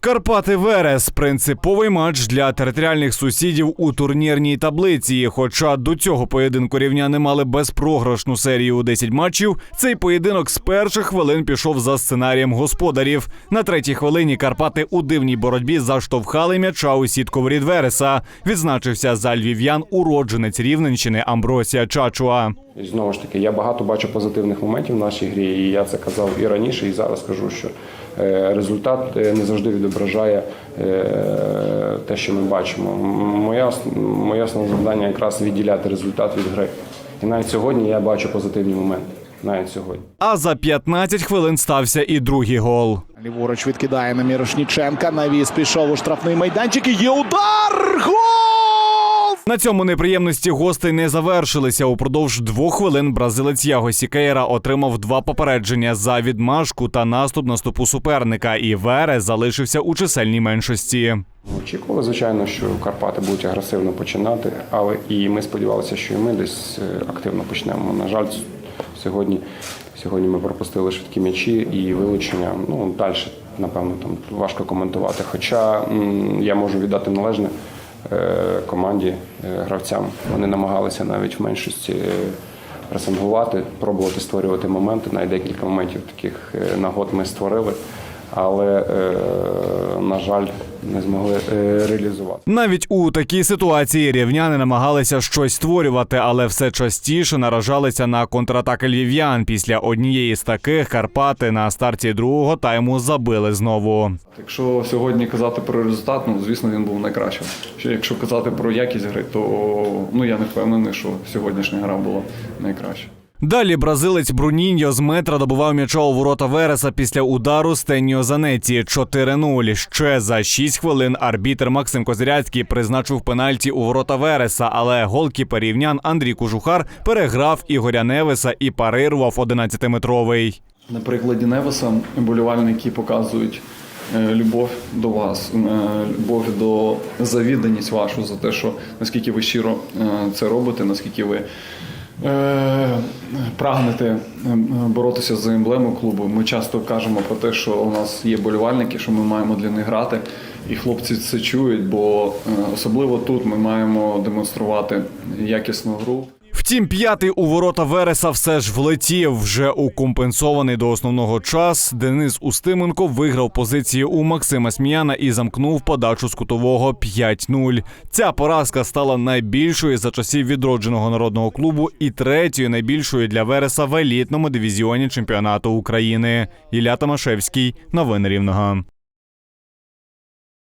Карпати Верес принциповий матч для територіальних сусідів у турнірній таблиці. Хоча до цього поєдинку рівняни мали безпрограшну серію у 10 матчів. Цей поєдинок з перших хвилин пішов за сценарієм господарів. На третій хвилині Карпати у дивній боротьбі заштовхали м'яча у сітку воріт Вереса. Відзначився за львів'ян уродженець Рівненщини Амбросія Чачуа. І знову ж таки, я багато бачу позитивних моментів в нашій грі, і я це казав і раніше, і зараз кажу, що е, результат е, не завжди відображає е, те, що ми бачимо. Моя, моє основне завдання якраз відділяти результат від гри. І навіть сьогодні я бачу позитивні моменти. Навіть сьогодні. А за 15 хвилин стався і другий гол. Ліворуч відкидає на Мірошніченка. Навіс пішов у штрафний майданчик. І є удар! Гол! На цьому неприємності гостей не завершилися. Упродовж двох хвилин бразилець Яго Сікейра отримав два попередження за відмашку та наступ на стопу суперника. І Вере залишився у чисельній меншості. Очікували, звичайно, що Карпати будуть агресивно починати, але і ми сподівалися, що і ми десь е, активно почнемо. На жаль, сьогодні, сьогодні ми пропустили швидкі м'ячі і вилучення. Ну далі, напевно, там важко коментувати. Хоча я можу віддати належне команді, е, гравцям. Вони намагалися навіть в меншості е, пресингувати, пробувати створювати моменти. Навіть декілька моментів таких е, нагод ми створили. Але, е, на жаль, не змогли е, реалізувати. Навіть у такій ситуації рівняни намагалися щось створювати, але все частіше наражалися на контратаки львів'ян. Після однієї з таких Карпати на старті другого тайму забили знову. Якщо сьогодні казати про результат, ну звісно, він був найкращим. Що Якщо казати про якість гри, то ну я не впевнений, що сьогоднішня гра була найкраща. Далі бразилець Бруніньо з метра добував м'яча у ворота Вереса після удару Стенніо Занеті 4-0. Ще за 6 хвилин арбітер Максим Козиряцький призначив пенальті у ворота Вереса, але голкіпер рівнян Андрій Кужухар переграв Ігоря Невеса і парирував 11-метровий. На прикладі Невеса болівальники показують е, любов до вас, е, любов до завідданість вашу за те, що наскільки ви щиро е, це робите, наскільки ви прагнете е, боротися за емблему клубу. Ми часто кажемо про те, що у нас є болівальники, що ми маємо для них грати, і хлопці це чують, бо е, особливо тут ми маємо демонструвати якісну гру. Втім, п'ятий у ворота Вереса все ж влетів. Вже у компенсований до основного час. Денис Устименко виграв позицію у Максима Сміяна і замкнув подачу з кутового 5-0. Ця поразка стала найбільшою за часів відродженого народного клубу і третьою найбільшою для Вереса в елітному дивізіоні чемпіонату України. Ілля Тамашевський, новини Рівного.